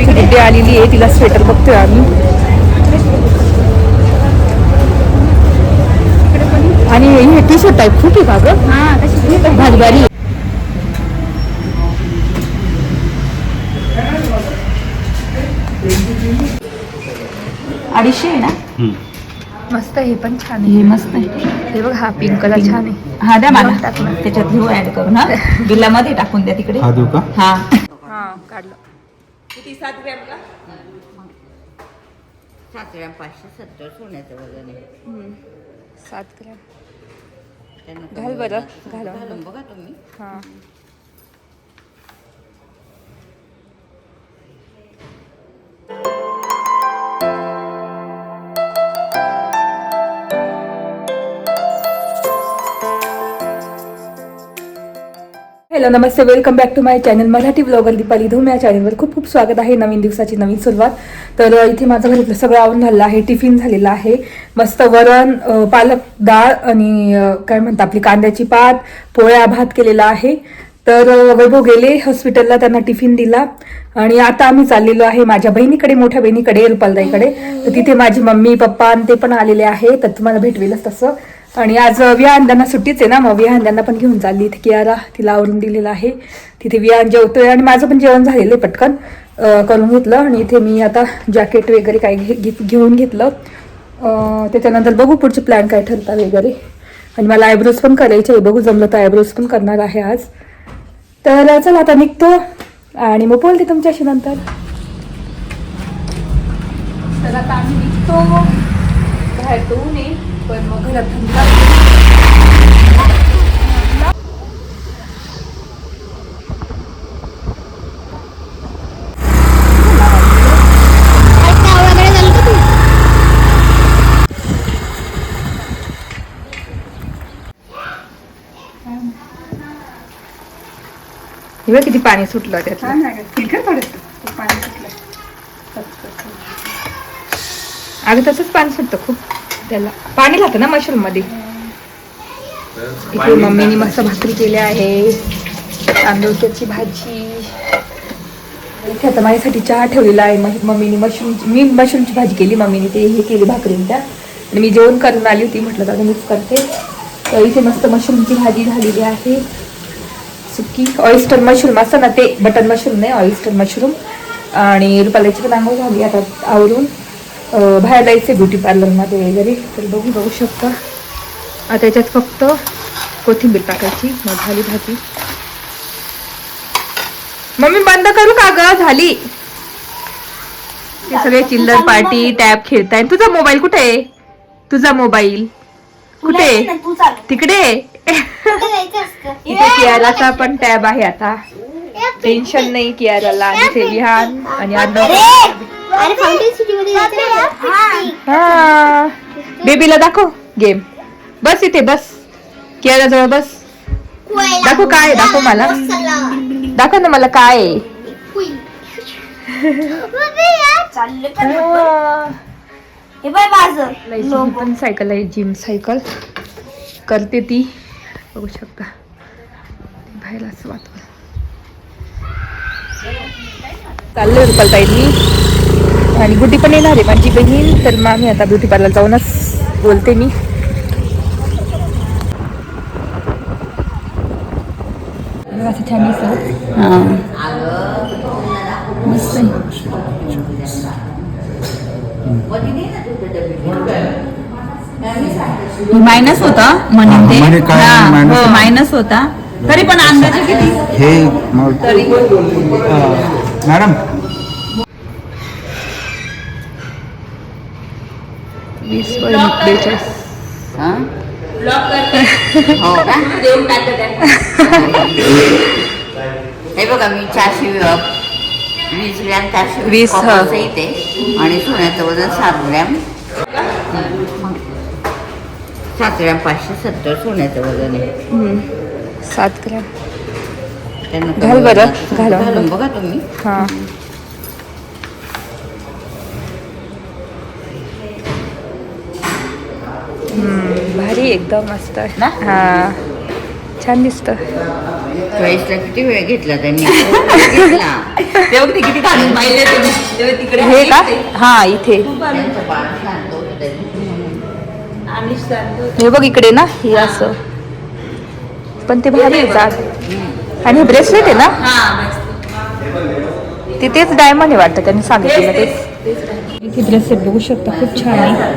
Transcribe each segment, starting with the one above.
आमची गुड्डी आलेली आहे तिला स्वेटर बघतोय आम्ही. आणि हे टी शर्ट टाईप खूप आहे का भारी अडीचशे आहे ना? मस्त हे पण छान आहे. हे मस्त आहे. हे बघ हा पिंक कलर छान आहे. हा द्या मला. त्याच्यात घेऊ ऍड करून हा. बिलामध्ये टाकून द्या तिकडे. हा. किती सात ग्रॅम का? सात ग्रॅम पाचशे सत्तर सोन्याचं वजन आहे. सात ग्रॅम. त्यांना घाल बरं घाला. घालून बघा तुम्ही. हा. Hello Namaste. Welcome back to my channel Marathi blogger Deepali Dhoom. या चॅनलवर खूप खूप स्वागत आहे. नवीन दिवसाची नवीन सुरुवात. तर इथे माझं घरातलं सगळं आवरून झालेलं आहे. टिफिन झालेला आहे. मस्त वरण पालक डाळ आणि काय म्हणतात आपली कांद्याची पात पोळ्या भात केलेला आहे. तर वैभव गेले हॉस्पिटलला त्यांना टिफिन दिला. आणि आता आम्ही चाललेलो आहे माझ्या बहिणीकडे मोठ्या बहिणीकडे रुपालदाईकडे तर तिथे माझी मम्मी पप्पा आणि ते पण आलेले आहे. तर तुम्हाला भेटवेलच तसं. आणि आज विहान सुट्टीच आहे ना मग विहान पण घेऊन चालली इथे कियारा तिला आवरून दिलेलं आहे. तिथे विहान जेवतोय आणि माझं पण जेवण झालेलं आहे पटकन करून घेतलं. आणि इथे मी आता जॅकेट वगैरे काय घे घे- घेऊन घेतलं. त्याच्यानंतर बघू पुढचे प्लॅन काय ठरतात वगैरे. आणि मला आयब्रोज पण करायचे आहे. बघू जमलं तर आयब्रोज पण करणार आहे आज. तर चला आता निघतो. आणि मग बोलते तुमच्याशी नंतर. तर आता आम्ही निघतो. बाहेर तो ऊन आहे पण मग घरात थंडी लागते. हे बघ किती पाणी सुटलं त्यातलं. अगं तसंच पाणी सुटतं खूप. त्याला. पाणी लागतं ना मशरूममध्ये इथे मम्मीने मस्त भाकरी केल्या आहे. तांदूळची भाजी. इथे आता माझ्यासाठी चहा ठेवलेला आहे. मग मम्मीने मशरूम मी मशरूमची भाजी केली मम्मीने ते हे केली भाकरीने त्या. आणि मी जेवण करून आली होती म्हटलं तर मीच करते. तर इथे मस्त मशरूमची भाजी झालेली आहे. सुकी ऑइस्टर मशरूम असं ना ते बटन मशरूम नाही ऑइस्टर मशरूम. आणि रुपाल्याची पण आंघोळ झाली आता आवरून. बाहेर जायचं ब्युटी पार्लरमध्ये वगैरे. तर बघू बघू शकता. आता त्याच्यात फक्त कोथिंबीर टाकायची मग झाली भाजी. मम्मी बंद करू का ग? झाली. ते सगळे चिल्लर पार्टी टॅब खेळताय. तुझा मोबाईल कुठे आहे? तुझा मोबाईल कुठे? तिकडे इथे कियाराचा पण टॅब आहे आता. टेन्शन नाही कियाराला. आणि विहान आणि आडनाव हा. बेबीला दाखव गेम बस इथे बस. कियारा जवळ बस दाखव काय? दाखव मला. दाखव ना मला काय आहे. पण सायकल आहे जिम सायकल करते ती. बघू शकता. बाहेर असं वातावरण. चाललोय रुपालताईंनी. आणि गुड्डी पण येणार आहे माझी बहीण. तर मग आम्ही आता ब्युटी पार्लर जाऊनच बोलते मी. असं छान दिसत मस्त मायनस होता म्हणून ते. म्हणे काय हा, हो, होता? मायनस होता. तरी पण अंदाजे किती? हे मग मॅडम वीस बेचाळीस हा? हो का? हे बघा मी चारशे वीस ग्रॅम चारशे वीस, इथे. आणि सोन्याचं वजन सात ग्रॅम. सात ग्रॅम पाचशे सत्तर सोन्याचं वजन आहे. सात ग्रॅम. त्यांना घाल बरं, घाला. घालून बघा तुम्ही. हा. भारी एकदम मस्त. आहे ना? हा. छान दिसत. चॉईसला किती वेळ घेतला त्यांनी? घेतला. तेव्हा ते किती घालून पाहिले तुम्ही तेव्हा तिकडे हे का. हा इथे. त्यांचं बाळ शांत होतं त्या दिवशी. हे बघ इकडे ना हे असं. पण ते भारी आहे जाड. आणि ब्रेसलेट आहे ना? ते तेच डायमंड आहे वाटतं त्यांनी सांगितलेलं तेच इथे ब्रेसलेट बघू शकता खूप छान आहे.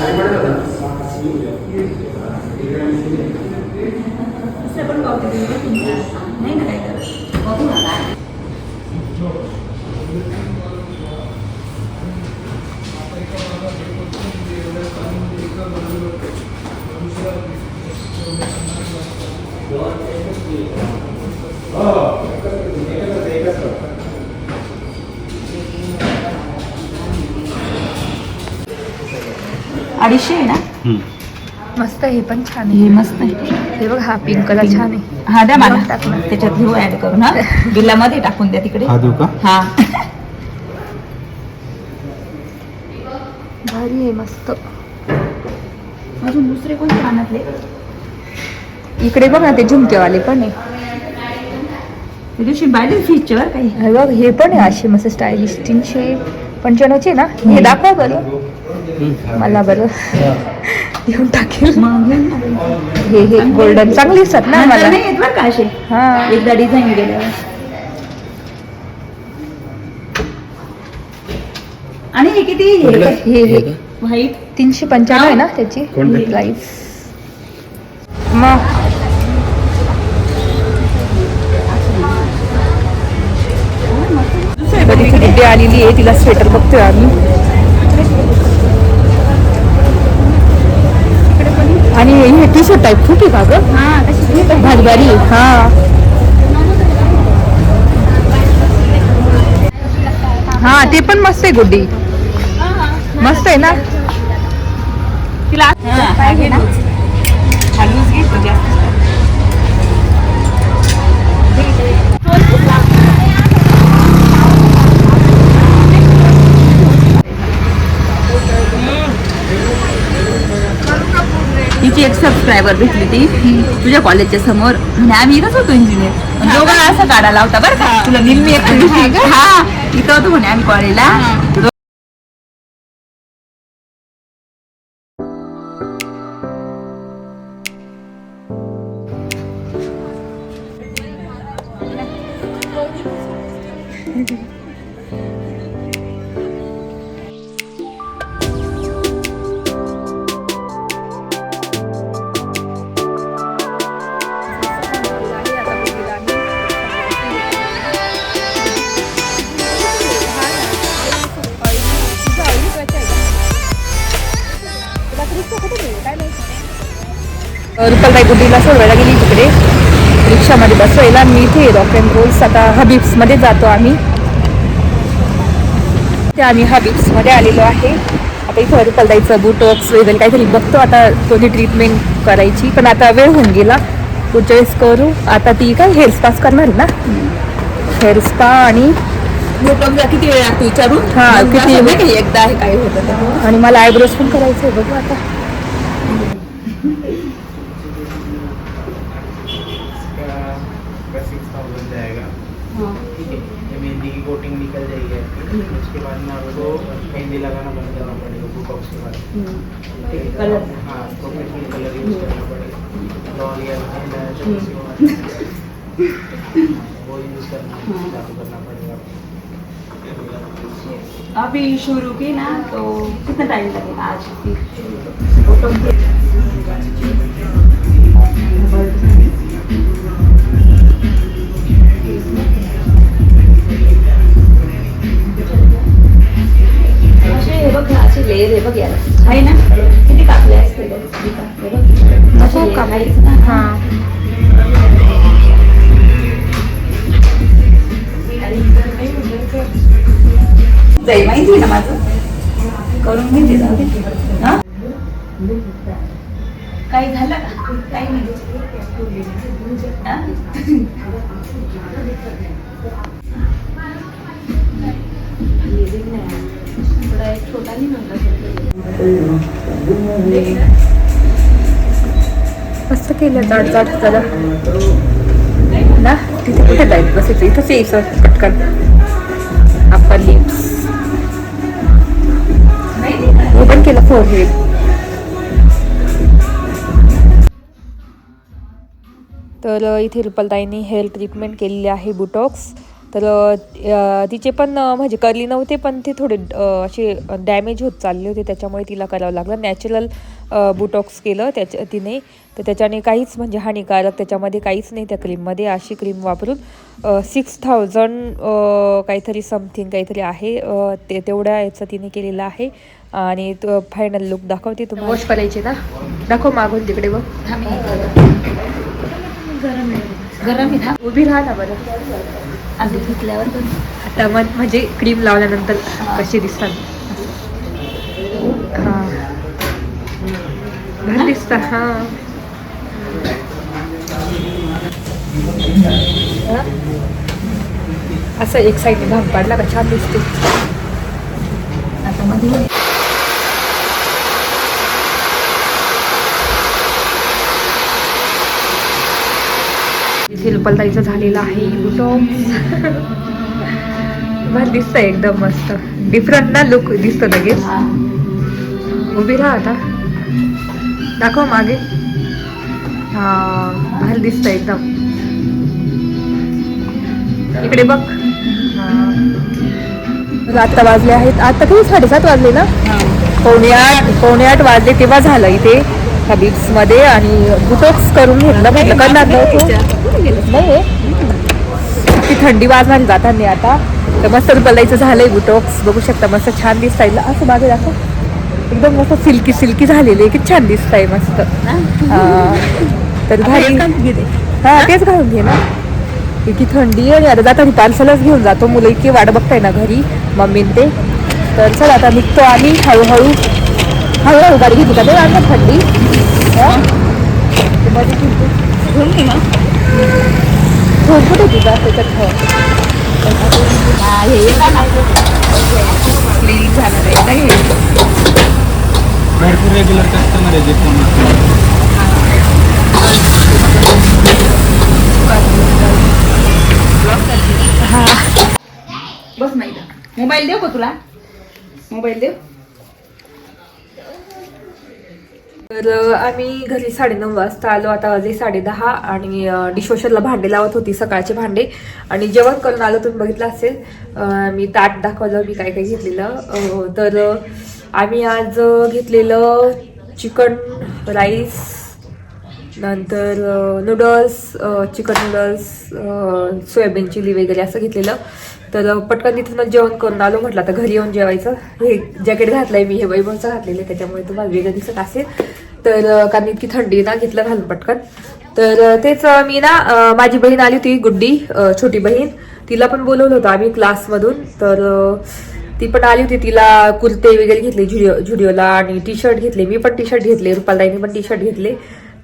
अडीचशे नाही ना मस्त हे पण छान आहे. हे मस्त आहे. हे बघ हा पिंक कलर छान आहे. हा द्या मला. त्याच्यात घेऊ ऍड करून हा. बिल्लामध्ये टाकून द्या तिकडे. हा देऊ का? हा. भारी आहे मस्त. अजून दुसरे कोणते कानातले इकडे बघ ना ते झुमकेवाले पण आहे. त्या दिवशी बायडल फीचर काही हे? बघ हे पण आहे अशी मस्त स्टायलिश तीनशे. पंच्याण्णवचे ना हे दाखवा बरं. मला बरं. घेऊन टाकेल. मग? हे हे गोल्डन चांगली असतात ना मला. नाही येत बरं का असे? हा. एकदा डिझाईन गेल्यावर आणि हे किती? हे हे व्हाईट तीनशे पंच्याण्णव आहे ना त्याची? प्राईस मग गुड्डी आलेली आहे तिला स्वेटर बघतोय आम्ही. आणि हे टी शर्ट टाईप खूप आहे का ग आहे. हा. हा ते पण मस्त आहे गुड्डी. मस्त आहे ना? तिला हा जास्त तिची एक सबस्क्रायबर भेटली ती. तुझ्या कॉलेजच्या समोर. म्हणजे आम्ही इथंच होतो इंजिनियर दोघं असं काढायला होता बरं का. तुला निम्मी एक हा इथं होतो म्हणे आम्ही कॉलेजला रुपलबाई गुड्डीला सोडवायला गेली तिकडे. रिक्षामध्ये बसवायला. मी इथे रॉक अँड रोल्स आता हबीब्समध्ये जातो आम्ही. ते आम्ही हबीब्समध्ये आलेलो आहे. आता इथं रुपलदाईचं बुटॉक्स वगैरे काहीतरी बघतो. आता कोणी ट्रीटमेंट करायची. पण आता वेळ होऊन गेला. पुढच्या वेळेस करू. आता ती काय हेअर स्पाच करणार ना? हेअर स्पा आणि किती वेळ लागतो विचारून? हा, किती एकदा आहे काय होतं. आणि मला आयब्रोज पण करायचं आहे बघू आता. उसके बाद में आपको मेहंदी लगाना बंद करना पड़ेगा बुक ऑफ़ के बाद। ठीक है? हाँ प्रोफेशनल कलर यूज़ करना पड़ेगा। लॉरियल वो यूज़ करना चालू करना पड़ेगा। अभी शुरू की ना तो कितना टाइम लगेगा आज? की बघ ना? असे लेयर हे बघ. याला आहे ना किती कापले. असते दीपा, हे. जाईल माहिती आहे ना माझं? करून घेते जाऊ? काही झालं का? काही नाही. हा? मस्त केलं जाड जाड जरा ना तिथे कुठे जायचं बसायचं इथंच यायचं पटकन. अप्पर लिप्स ओपन केलं फोर हेड तर इथे रुपलताईंनी हेअर ट्रीटमेंट केलेली आहे बुटॉक्स तर तिचे पण म्हणजे करली नव्हते पण ते थोडे असे डॅमेज होत चालले होते त्याच्यामुळे तिला करावं लागलं. नॅचरल बुटॉक्स केलं त्याच्या तिने. तर त्याच्याने काहीच म्हणजे हानिकारक त्याच्यामध्ये काहीच नाही त्या क्रीममध्ये. अशी क्रीम वापरून सिक्स थाउजंड काहीतरी समथिंग काहीतरी आहे ते तेवढ्या याचं तिने केलेलं आहे. आणि फायनल लुक दाखवते तुम्हाला. वॉश करायचे ना? दाखव मागून तिकडे बघ. गरम आहे ना? उभी राहा ना बरं. आधी घेतल्यावर पण आता मग म्हणजे क्रीम लावल्यानंतर कशी दिसतात? हा. भारी दिसतात हा? असं एक साईडने भाग पाडला का? छान दिसते. आता मध्ये इथे रुपलताईचं झालेलं आहे. बुटॉक्स भारी दिसतंय एकदम मस्त. डिफरंट ना लुक दिसतो लगेच. उभी राहा आता. दाखव मागे. हा भारी दिसतंय एकदम. इकडे बघ. हा. आता वाजले आहेत. आता किती साडेसात वाजले ना? पावणे आठ पावणे आठ वाजले तेव्हा झालं इथे. हबीब्समध्ये आणि बुटॉक्स करून घेतलं. म्हटलं करणार नव्हतं नाही ती. थंडी वाजणार जाताना आता. तर मस्त रुपलायचं झालंय बुटॉक्स बघू शकता मस्त छान दिसताय. असं मागे दाखव एकदम मस्त सिल्की सिल्की झालेली आहे. किती छान दिसताय मस्त. तर भारी. हा तेच घालून घे ना. इतकी थंडी आहे आता जाताना पार्सलच घेऊन जातो. मुलं इतकी वाट बघताय ना घरी मम्मीन ते. तर चल आता निघतो आम्ही. हळूहळू. हळूहळू गाडी घेतली का? ते थंडी. हा? ते मध्ये ठेवतो. ठेवून कुठे तुझा त्याच्यात ठेव. हा, हे येतं झालं रे. एकदा घे. भरपूर रेग्युलर कस्टमर आहे जे फोन बस नाही मोबाईल देऊ का तुला मोबाईल देऊ तर आम्ही घरी साडेनऊ वाजता आलो. आता वाजले साडे दहा आणि डिशवॉशरला भांडे लावत होती सकाळचे भांडे. आणि जेवण करून आलो तुम्ही बघितलं असेल. मी ताट दाखवलं मी काय काय घेतलेलं तर आम्ही आज घेतलेलं चिकन राईस नंतर noodles chicken noodles soybean chilli वगैरे असं घेतलेलं. तर पटकन तिथूनच जेवण करून आलो म्हटलं आता घरी येऊन जेवायचं. हे जॅकेट घातलंय मी हे वैभवचं घातलेलं आहे त्याच्यामुळे तुम्हाला वेगळं दिसत असेल. तर कारण इतकी थंडी ना घेतलं घालून पटकन. तर तेच मी ना माझी बहीण आली होती गुड्डी छोटी बहीण. तिला पण बोलवलं होतं आम्ही क्लासमधून. तर ती पण आली होती तिला कुर्ते वगैरे घेतले झुडिओ झुडिओला आणि टी शर्ट घेतले. मी पण टी शर्ट घेतले रुपालदाईने पण टी शर्ट घेतले.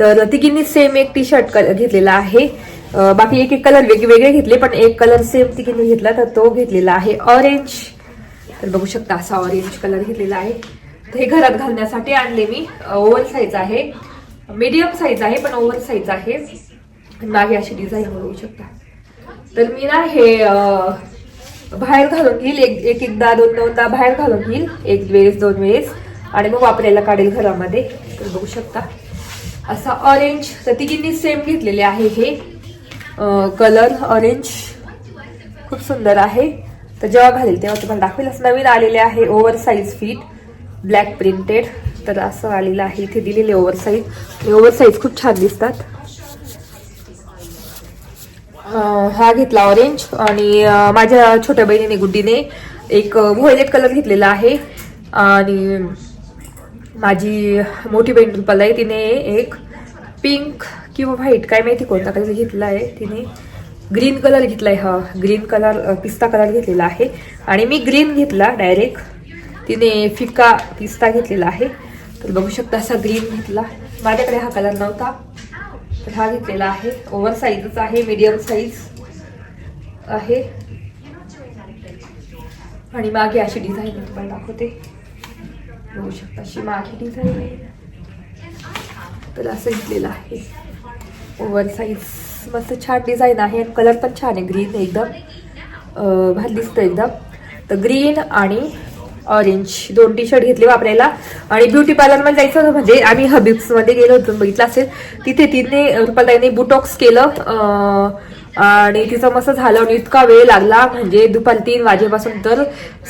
तर तिघींनी सेम एक टी शर्ट घेतलेला आहे. बाकी एक एक कलर वेगवेगळे घेतले पण एक कलर सेम तिघींनी घेतला तर तो घेतलेला आहे ऑरेंज तर बघू शकता असा ऑरेंज कलर घेतलेला आहे. तर हे घरात घालण्यासाठी आणले मी. ओव्हर साईज आहे. मीडियम साईज आहे पण ओव्हर साईज आहे. मागे अशी डिझाईन बघू शकता. तर मी ना हे बाहेर घालून घेईल. एक एक एकदा दोन दोनदा बाहेर घालून घेईल. एक वेळेस दोन वेळेस. आणि मग वापरायला काढेल घरामध्ये. तर बघू शकता. असा ऑरेंज तर तिघींनी सेम घेतलेले आहे हे. कलर ऑरेंज खूप सुंदर आहे. तर जेव्हा घालेल तेव्हा तुम्हाला दाखवेल. असं नवीन आलेले आहे over size fit black printed तर असं आलेलं आहे. इथे दिलेले ओव्हर साईज ओव्हर साईज खूप छान दिसतात. हा घेतला ऑरेंज आणि माझ्या छोट्या बहिणीने गुड्डीने एक व्हायलेट कलर घेतलेला आहे. आणि माझी मोठी बहीण रुपाला आहे. तिने एक पिंक किंवा व्हाईट काय माहिती कोणता कलर घेतला आहे. तिने ग्रीन कलर घेतलाय हा. ग्रीन कलर पिस्ता कलर घेतलेला आहे. आणि मी ग्रीन घेतला डायरेक्ट. तिने फिका पिस्ता घेतलेला आहे. तर बघू शकता असा ग्रीन घेतला. माझ्याकडे हा कलर नव्हता. तर हा घेतलेला आहे. ओव्हर साईजच आहे मीडियम साईज आहे. आणि मागे अशी डिझाईन मी तुम्हाला दाखवते. बघू शकता अशी मागे डिझाईन आहे. तर असं घेतलेलं आहे. ओव्हर साईज मस्त छान डिझाईन आहे कलर पण छान आहे. ग्रीन एकदम. भारी दिसतं एकदम. तर ग्रीन आणि ऑरेंज दोन टी शर्ट घेतले वापरायला. आणि ब्युटी पार्लरमध्ये जायचं होतं म्हणजे आम्ही हबिब्समध्ये गेलो होतो. बघितलं असेल. तिथे तिने रुपालाईने बुटॉक्स केलं. आणि तिचं मस्त झालं. आणि इतका वेळ लागला. म्हणजे दुपारी तीन वाजेपासून तर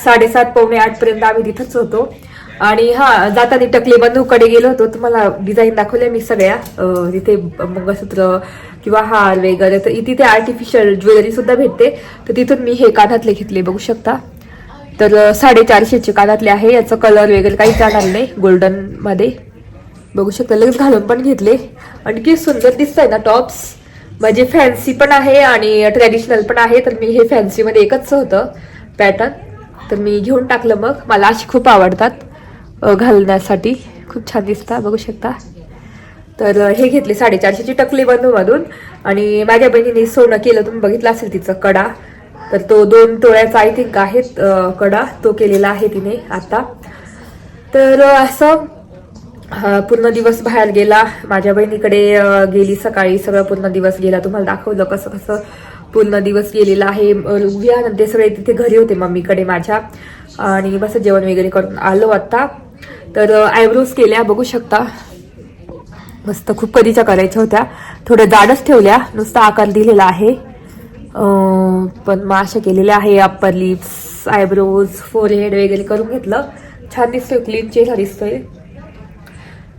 साडेसात पावणे आठपर्यंत आम्ही तिथंच होतो. आणि हा जाताना टकले बंधूकडे गेलो होतो. तुम्हाला डिझाईन दाखवल्या मी सगळ्या. तिथे मंगळसूत्र किंवा हार वगैरे तर तिथे आर्टिफिशियल ज्वेलरी सुद्धा भेटते. तर तिथून मी हे कानातले घेतले बघू शकता. तर साडेचारशेचे कानातले आहे. याचं कलर वगैरे काही जाणार नाही गोल्डनमध्ये बघू शकता लगेच घालून पण घेतले. आणखी सुंदर दिसतंय ना टॉप्स म्हणजे फॅन्सी पण आहे आणि ट्रॅडिशनल पण आहे. तर मी हे फॅन्सीमध्ये एकच होतं पॅटर्न तर मी घेऊन टाकलं मग. मला अशी खूप आवडतात. घालण्यासाठी. खूप छान दिसता बघू शकता. तर हे घेतले साडेचारशेची टकली बंधूमधून आणि माझ्या बहिणीने सोनं केलं तुम्ही बघितलं असेल तिचं कडा. तर तो दोन टोळ्याचा आय थिंक आहे कडा. तो केलेला आहे तिने आता. तर असं पूर्ण दिवस बाहेर गेला. माझ्या बहिणीकडे गेली सकाळी. सगळं पूर्ण दिवस गेला. तुम्हाला दाखवलं कसं कसं पूर्ण दिवस गेलेला आहे. अ, सगळे तिथे घरी होते मम्मीकडे माझ्या. आणि बस जेवण वगैरे करून आलो आता. तर आयब्रोज केल्या बघू शकता. मस्त खूप कधीच्या करायच्या होत्या. थोड्या जाडच ठेवल्या नुसता आकार दिलेला आहे. पण मग अशा केलेल्या आहे अप्पर लिप्स आयब्रोज फोरहेड वगैरे करून घेतलं. छान दिसतोय क्लीन चेहरा दिसतोय.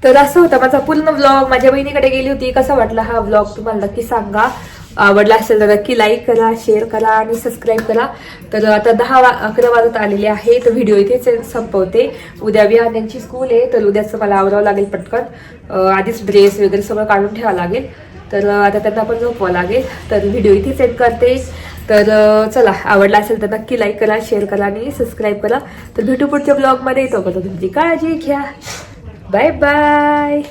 तर असं होतं माझा पूर्ण व्लॉग माझ्या बहिणीकडे गेली होती. कसा वाटला हा ब्लॉग तुम्हाला नक्की सांगा. आवडला असेल तर नक्की लाईक करा शेअर करा आणि सबस्क्राईब करा. तर आता दहा वा अकरा वाजत आलेले आहे तर व्हिडिओ इथेच संपवते. उद्या विहान्यांची स्कूल आहे तर उद्याचं मला आवरावं लागेल पटकन. आधीच ड्रेस वगैरे सगळं काढून ठेवावं लागेल. तर आता त्यांना पण झोपवावं लागेल. तर व्हिडिओ इथेच एंड करते. तर चला आवडला असेल तर नक्की लाईक करा शेअर करा आणि सबस्क्राईब करा. तर भेटू पुढच्या ब्लॉगमध्ये येतो तोपर्यंत तुमची काळजी घ्या. Bye bye